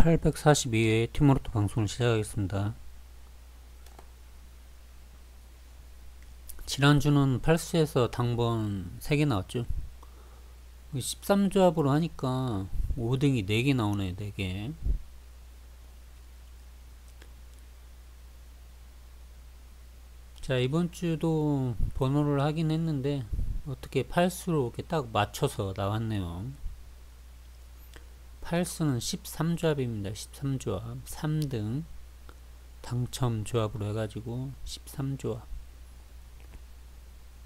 842회 티모로토 방송을 시작하겠습니다. 지난주는 팔수에서 당번 3개 나왔죠. 13조합으로 하니까 5등이 4개 나오네요, 4개. 자, 이번 주도 번호를 하긴 했는데, 어떻게 팔수로 이렇게 딱 맞춰서 나왔네요. 8수는 13조합입니다. 13조합 3등 당첨 조합으로 해가지고 13조합.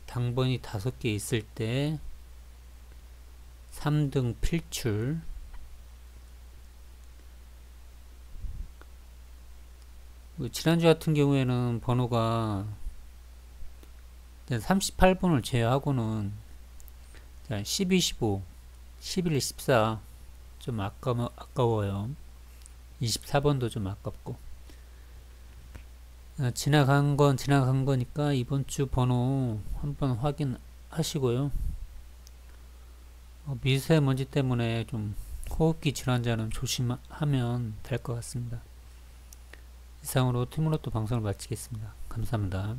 당번이 5개 있을 때 3등 필출. 지난주 같은 경우에는 번호가 38번을 제외하고는 12, 15, 11, 14 좀 아까워, 아까워요. 24번도 좀 아깝고. 아, 지나간 건 지나간 거니까 이번 주 번호 한번 확인하시고요. 어, 미세먼지 때문에 좀 호흡기 질환자는 조심하면 될 것 같습니다. 이상으로 티모로또 방송을 마치겠습니다. 감사합니다.